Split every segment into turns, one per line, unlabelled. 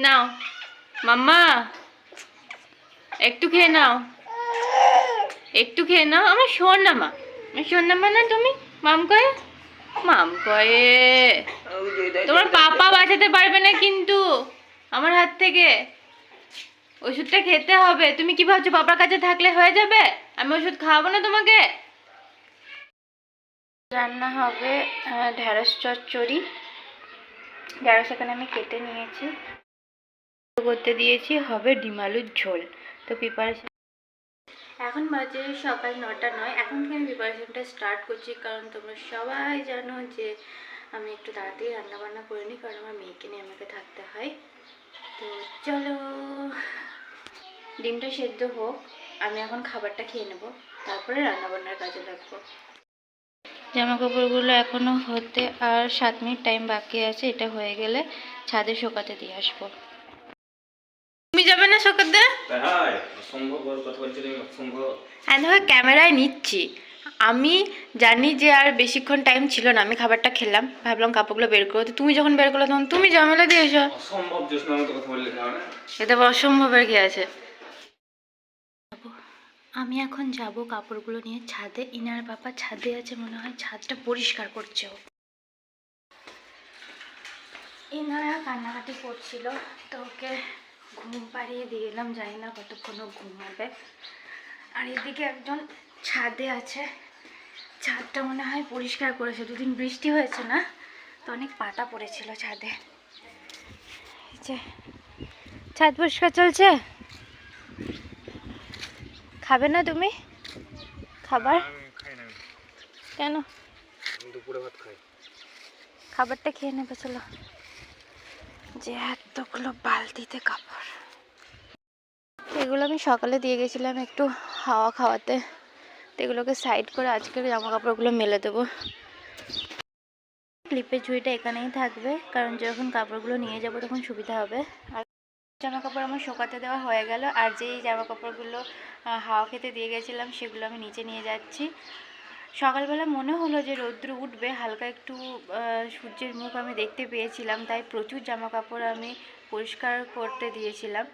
নাও। মাম্মা একটু খেয়ে নাও। একটু খেয়ে নাও। আমার শোন না মা শোন না মা না তুমি? মাম কয়ে? মাম কয়ে। তোমার পাপা বাঁচাতে পারবে না কিন্তু আমার হাত থেকে। ওষুধটা খেতে হবে। তুমি কি ভাবছ পাপার কাছে থাকলে হয়ে যাবে? আমি ওষুধ খাওয়াবো না তোমাকে? রান্না হবে আহ, ঢ্যাঁড়স চচ্চড়ি। ঢ্যাঁড়স এখানে আমি কেটে নিয়েছি। করতে দিয়েছি হবে ডিম আলুর ঝোল। তো প্রিপারেশন এখন বাজে সকাল নটা নয় এখন থেকে আমি প্রিপারেশনটা স্টার্ট করছি কারণ তোমরা সবাই জানো যে আমি একটু তাড়াতাড়ি রান্না বান্না করে নিই কারণ আমার মেয়েকে নিয়ে আমাকে থাকতে হয়। তো চলো ডিমটা সেদ্ধ হোক আমি এখন খাবারটা খেয়ে নেব তারপরে রান্না বান্নার কাজে লাগবো। জামা কাপড়গুলো এখনও হতে আর সাত মিনিট টাইম বাকি আছে এটা হয়ে গেলে ছাদে শোকাতে দিয়ে আসব তুমি যাবে না শোকাতে
তাই অসম্ভব ওর কথা বলছি
ক্যামেরায় নিচ্ছি। আমি জানি যে আর বেশিক্ষণ টাইম ছিল না আমি খাবারটা খেলাম ভাবলাম কাপড়গুলো বের করতে তুমি যখন বের করলে তখন তুমি ঝামেলা দিয়েছ। এটা অসম্ভবের কি আছে। আমি এখন যাব কাপড়গুলো নিয়ে ছাদে। ইনার বাবা ছাদে আছে মনে হয় ছাদটা পরিষ্কার করছে ও। ইনারা কান্নাকাটি করছিল তো ওকে ঘুম পাড়িয়ে দিয়ে এলাম জানি না কতক্ষণ ও ঘুমাবে। আর এদিকে একজন ছাদে আছে। ছাদটা মনে হয় পরিষ্কার করেছে দুদিন বৃষ্টি হয়েছে না তো অনেক পাতা পড়েছিল ছাদে। যে ছাদ পরিষ্কার চলছে? খাবে না তুমি? খাবার? কেন?
দুপুরে ভাত খাই।
খাবারটা খেয়ে নেবে চলো। যে এতগুলো বালতিতে কাপড়। এগুলো আমি সকালে দিয়ে গেছিলাম একটু হাওয়া খাওয়াতে। এগুলোকে সাইড করে আজকের জামা কাপড়গুলো মেলে দেবো। ক্লিপের ঝুড়িটা এখানেই থাকবে, কারণ যখন কাপড়গুলো নিয়ে যাব তখন সুবিধা হবে। আর জামা কাপড় আমার শোকাতে দেওয়া হয়ে গেল, আর যেই জামা কাপড়গুলো হাওয়া খেতে দিয়ে গেছিলাম সেগুলো আমি নিচে নিয়ে যাচ্ছি। সকালবেলা মনে হলো যে রৌদ্র উঠবে, হালকা একটু সূর্যের মুখ আমি দেখতে পেয়েছিলাম, তাই প্রচুর জামা কাপড় আমি পরিষ্কার করতে দিয়েছিলাম।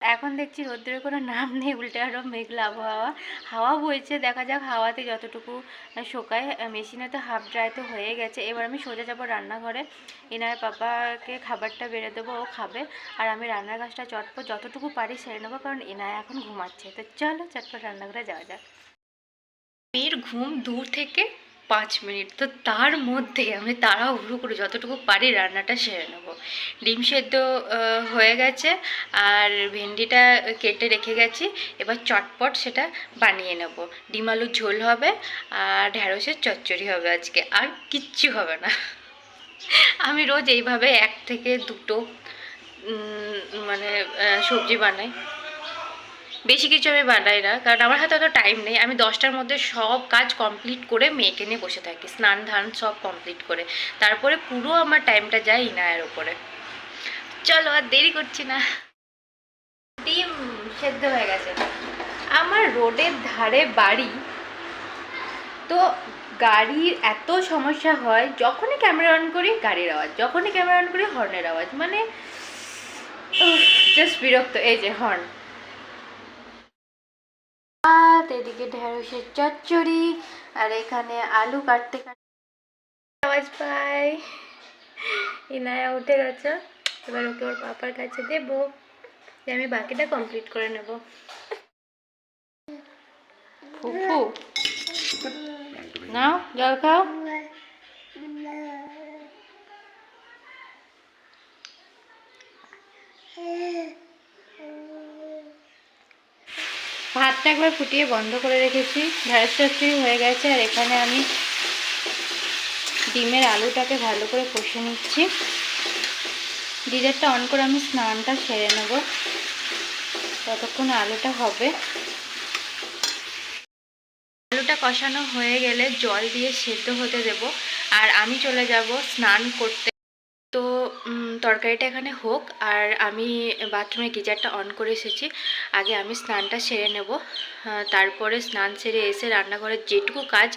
এখন দেখছি রৌদ্রের কোনো নাম নেই, উল্টে আরও মেঘলা আবহাওয়া। হাওয়া বইছে, দেখা যাক হাওয়াতে যতটুকু শোকায়। মেশিনে তো হাফ ড্রাই তো হয়ে গেছে। এবার আমি সোজা যাব রান্নাঘরে। এনার পাপাকে খাবারটা বেড়ে দেবো, ও খাবে। আর আমি রান্নার কাজটা চটপট যতটুকু পারি সেরে নেব, কারণ এনায় এখন ঘুমাচ্ছে। তো চলো চটপট রান্নাঘরে যাওয়া যাক। মেয়ের ঘুম দূর থেকে পাঁচ মিনিট। তো তার মধ্যে আমি তাড়াহুড়ো করে যতটুকু পারি রান্নাটা সেরে নেব। ডিম সেদ্ধ হয়ে গেছে আর ভেন্ডিটা কেটে রেখে গেছি। এবার চটপট সেটা বানিয়ে নেব। ডিম আলুর ঝোল হবে আর ঢ্যাঁড়সের চচ্চড়ি হবে আজকে। আর কিচ্ছু হবে না। আমি রোজ এইভাবে এক থেকে দুটো মানে সবজি বানাই। বেশি কিছু আমি বানাই না, কারণ আমার হাতে অত টাইম নেই। আমি দশটার মধ্যে সব কাজ কমপ্লিট করে মেয়েকে নিয়ে বসে থাকি, স্নান ধান সব কমপ্লিট করে। তারপরে পুরো আমার টাইমটা যায় ইনায়ের ওপরে চলো আর দেরি করছি না। ডিম সেদ্ধ হয়ে গেছে। আমার রোডের ধারে বাড়ি, তো গাড়ির এত সমস্যা হয়, যখনই ক্যামেরা অন করি গাড়ির আওয়াজ, যখনই ক্যামেরা অন করি হর্নের আওয়াজ। মানে জাস্ট বিরক্ত, এই যে হর্ন এদিকে ঢেঁড়সের চচ্চড়ি, আর এখানে আলু কাটতে কাটতে আওয়াজ পাই। ইনায়া উঠে গেছে। এবার ওকে ওর পাপার কাছে দেবো দিয়ে আমি বাকিটা কমপ্লিট করে নেব। ফুফু, নাও, জল খাও। ভাতটা একবার ফুটিয়ে বন্ধ করে রেখেছি। ঢ্যাঁড়স চচ্চড়ি হয়ে গেছে আর এখানে আমি ডিমের আলুটাকে ভালো করে কষে নিচ্ছি। গিজারটা অন করে আমি স্নানটা সেরে নেব। ততক্ষণ আলুটা হবে। আলুটা কষানো হয়ে গেলে জল দিয়ে সেদ্ধ হতে দেব। আর আমি চলে যাব স্নান করতে। তো তরকারিটা এখানে হোক, আর আমি বাথরুমে গিজারটা অন করে এসেছি। আগে আমি স্নানটা সেরে নেব। তারপরে স্নান সেরে এসে রান্নাঘরের যেটুকু কাজ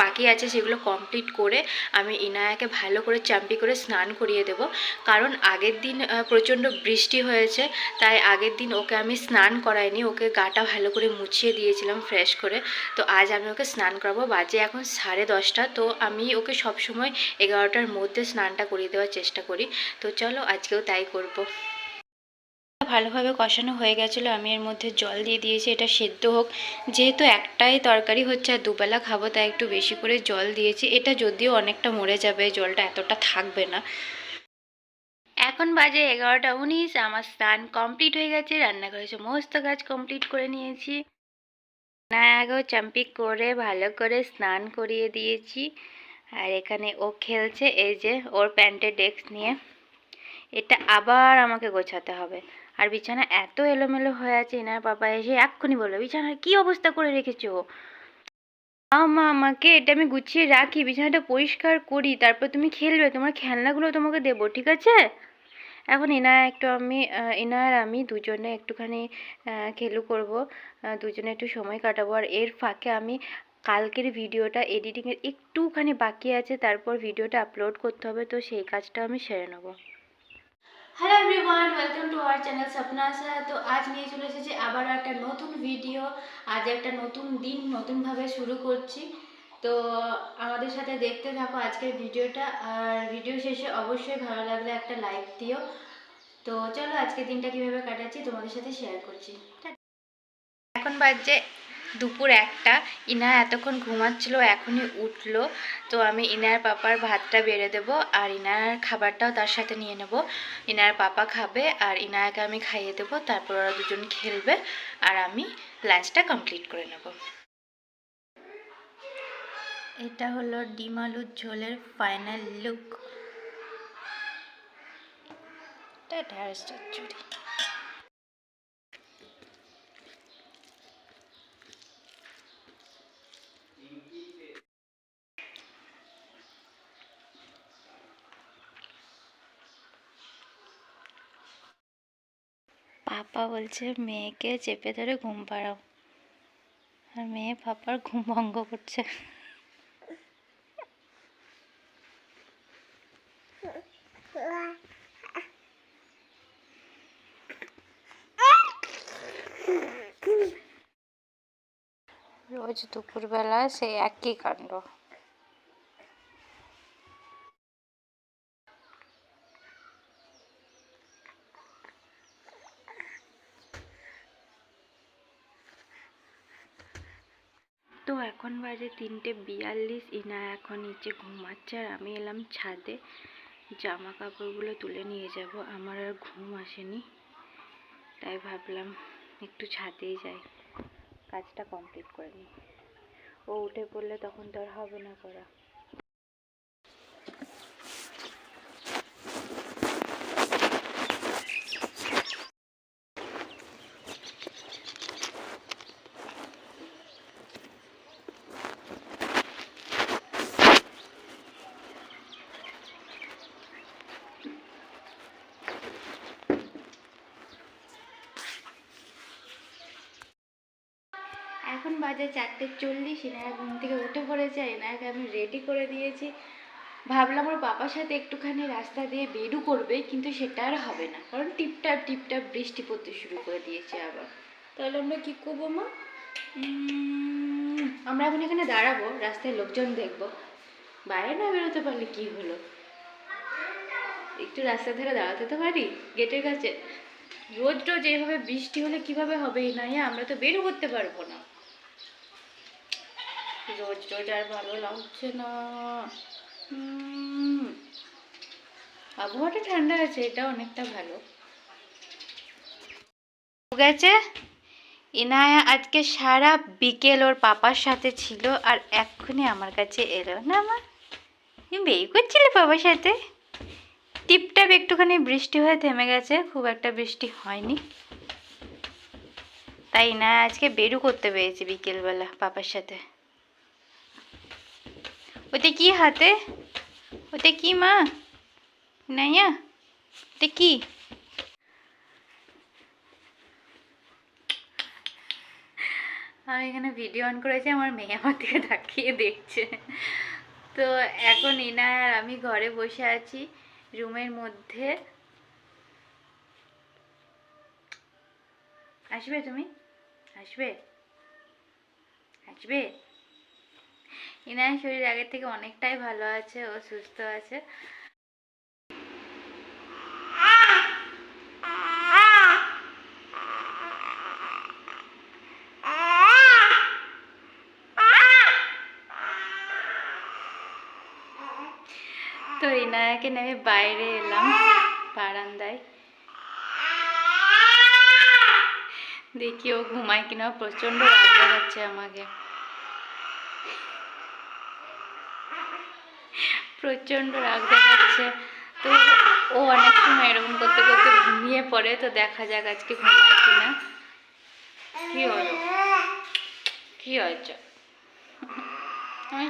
বাকি আছে সেগুলো কমপ্লিট করে আমি ইনায়াকে ভালো করে চাম্পি করে স্নান করিয়ে দেব। কারণ আগের দিন প্রচণ্ড বৃষ্টি হয়েছে, তাই আগের দিন ওকে আমি স্নান করাইনি। ওকে গাটা ভালো করে মুছিয়ে দিয়েছিলাম ফ্রেশ করে। তো আজ আমি ওকে স্নান করাবো। বাজে এখন সাড়ে দশটা, তো আমি ওকে সবসময় এগারোটার মধ্যে স্নানটা করিয়ে দেওয়ার চেষ্টা করি। তো চলো আজকেও তাই করব। ভালোভাবে কষানো হয়ে গেছিল, আমি এর মধ্যে জল দিয়ে দিয়েছি, এটা সেদ্ধ হোক। যেহেতু একটাই তরকারি হচ্ছে আর দুবেলা খাব, তাই একটু বেশি করে জল দিয়েছি। এটা যদিও অনেকটা মরে যাবে, জলটা এতটা থাকবে না। এখন বাজে এগারোটা উনিশ, আমার স্নান কমপ্লিট হয়ে গেছে রান্না রান্নাঘরে সমস্ত কাজ কমপ্লিট করে নিয়েছি। না আগেও চাম্পি করে ভালো করে স্নান করিয়ে দিয়েছি। আর এখানে ও খেলছে, এই যে ওর প্যান্টের ডেস্ক নিয়ে। এটা আবার আমাকে গোছাতে হবে। আর বিছানা এত এলোমেলো হয়ে আছে, এনার বাবা এসে এক্ষুনি বলল, বিছানার কি অবস্থা করে রেখেছো? মা আমাকে এটা আমি গুছিয়ে রাখি, বিছানাটা পরিষ্কার করি, তারপর তুমি খেলবে, তোমার খেলনাগুলো তোমাকে দেবো, ঠিক আছে? এখন এনা একটু আমি এনা আর আমি দুজনে একটুখানি খেলু করব দুজনে একটু সময় কাটাবো, আর এর ফাঁকে আমি কালকের ভিডিওটা এডিটিংয়ের একটুখানি বাকি আছে, তারপর ভিডিওটা আপলোড করতে হবে, তো সেই কাজটা আমি সেরে নেব। Hello everyone welcome to our channel Swapna Asha তো আজ নিয়ে চলে এসেছি আবার একটা নতুন ভিডিও আজ একটা নতুন দিন, নতুনভাবে শুরু করছি। তো আমাদের সাথে দেখতে থাকো আজকের ভিডিওটা, আর ভিডিও শেষে অবশ্যই ভালো লাগলে একটা লাইক দিও। তো চলো আজকের দিনটা কীভাবে কাটাচ্ছি তোমাদের সাথে শেয়ার করছি। এখন বাজছে দুপুর একটা। ইনা এতক্ষণ ঘুমাচ্ছিল, এখনই উঠল। তো আমি ইনার পাপার ভাতটা বেড়ে দেবো আর ইনার খাবারটাও তার সাথে নিয়ে নেব। ইনার পাপা খাবে আর ইনায়াকে আমি খাইয়ে দেবো। তারপর ওরা দুজন খেলবে আর আমি লাঞ্চটা কমপ্লিট করে নেব। এটা হলো ডিম আলুর ঝোলের ফাইনাল লুক এটা ঢ্যাঁড়স পাপা বলছে, মেয়েকে চেপে ধরে ঘুম পাড়াও। আর মেয়ে পাপার ঘুম ভঙ্গ করছে। রোজ দুপুরবেলা সেই একই কাণ্ড তো এখন বাজে তিনটে বিয়াল্লিশ, ইনা এখন নিচে ঘুমাচ্ছে আর আমি এলাম ছাদে। জামা কাপড়গুলো তুলে নিয়ে যাব, আমার আর ঘুম আসেনি, তাই ভাবলাম একটু ছাদেই যাই। কাজটা কমপ্লিট করে নিই। ও উঠে পড়লে তখন তো আর হবে না করা। এখন বাজে চারটে চল্লিশ, এনারা ঘুম থেকে উঠে পড়েছে এনাকে আমি রেডি করে দিয়েছি। ভাবলাম ওর বাবার সাথে একটুখানি রাস্তা দিয়ে বেরু করবে, কিন্তু সেটা আর হবে না। কারণ টিপটাপ টিপটাপ বৃষ্টি পড়তে শুরু করে দিয়েছে আবার। তাহলে আমরা কী করব, মা? আমরা এখন এখানে দাঁড়াবো, রাস্তায় লোকজন দেখব। বাইরে না বেরোতে পারলে কি হলো? একটু রাস্তা ধারে দাঁড়াতে তো পারি, গেটের কাছে। রোজ রোজ এইভাবে বৃষ্টি হলে কীভাবে হবে না আমরা তো বেরো করতে পারব না। রোজ রোজ আর ভালো লাগছে না। আবহাওয়াটা ঠান্ডা আছে, এটা অনেকটা ভালো। গেছে। ইনায়া আজকে সারা বিকেল ওর পাপার সাথে ছিল আর এক্ষুনি আমার কাছে এলো না তুমি বেই করছিলে বাবার সাথে? টিপটাপ একটুখানি বৃষ্টি হয়ে থেমে গেছে, খুব একটা বৃষ্টি হয়নি। তাই না আজকে বেরু করতে পেরেছি বিকেলবেলা পাপার সাথে। ওতে কি হাতে ওতে কি মা নাইয়া এটা কি আমি এখানে ভিডিও অন করেছি, আমার মেয়ে আমার দিকে তাকিয়ে দেখছে। তো এখন ইনা আর আমি ঘরে বসে আছি, রুমের মধ্যে। আসবে তুমি? আসবে? আসবে? ইনায়ের শরীর আগের থেকে অনেকটাই ভালো আছে ও সুস্থ আছে। তো ইনায়াকে নেমে বাইরে এলাম বারান্দায়। দেখি ও ঘুমায় কিনা প্রচণ্ড রাগ দেখাচ্ছে আমাকে। প্রচণ্ড রাগ দেখাচ্ছে। তো ও অনেক সময় এরকম করতে করতে ঘুমিয়ে পড়ে, তো দেখা যাক আজকে ঘুমায় কিনা। কি হলো কি হয়েছে? আমি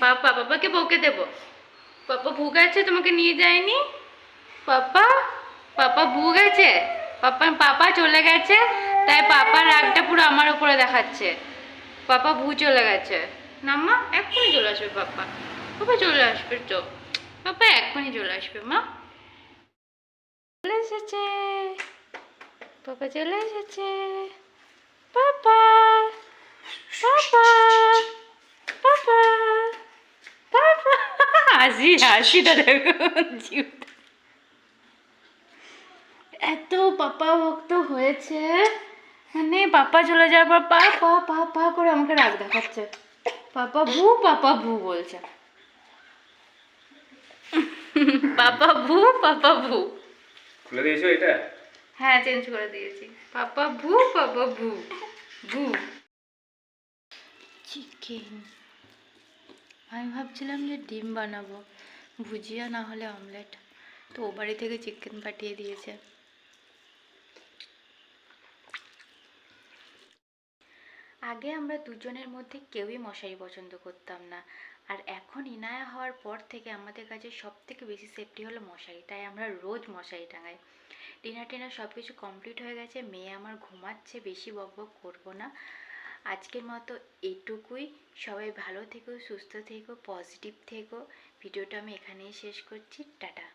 পাপা, পাপাকে বকে দেবো। পাপা ভুগ আছে তোমাকে নিয়ে যায়নি? পাপা পাপা ভুগ আছে? পাপা পাপা চলে গেছে, তাই পাপার রাগটা পুরো আমার উপরে দেখাচ্ছে। পাপা ভু চলে গেছে। না মা, এক্ষুনি চলে আসবে পাপা। পাপা চলে আসবে তো পাপা এক্ষুনি চলে আসবে, মা। চলে এসেছে। পাপা চলে এসেছে। পাপা পাপা পাপা হাসি হাসিটা এত পাপা ভক্ত হয়েছে। মানে পাপা চলে যাওয়ার পর পা পা পা পা করে আমাকে রাগ দেখাচ্ছে। পাপা ভু পাপা ভু বলছে। পাপা ভু পাপা ভু।
খুলে দিয়েছ এটা?
হ্যাঁ চেঞ্জ করে দিয়েছি। পাপা ভু পাপা ভু। ভু। চিকেন আমি ভাবছিলাম যে ডিম বানাবো। ভুজিয়া না হলে অমলেট। তো ও বাড়ি থেকে চিকেন পাঠিয়ে দিয়েছে। আগে আমরা দুজনের মধ্যে কেউই মশারি পছন্দ করতাম না। আর এখন ইনায়া হওয়ার পর থেকে আমাদের কাছে সব থেকে বেশি সেফটি হলো মশারি। তাই আমরা রোজ মশারি টাঙাই। ডিনার টিনার সব কিছু কমপ্লিট হয়ে গেছে। মেয়ে আমার ঘুমাচ্ছে, বেশি বক বক করব না। আজকের মতো এটুকুই। সবাই ভালো থেকো, সুস্থ থেকো পজিটিভ থেকো। ভিডিওটা আমি এখানেই শেষ করছি। টাটা।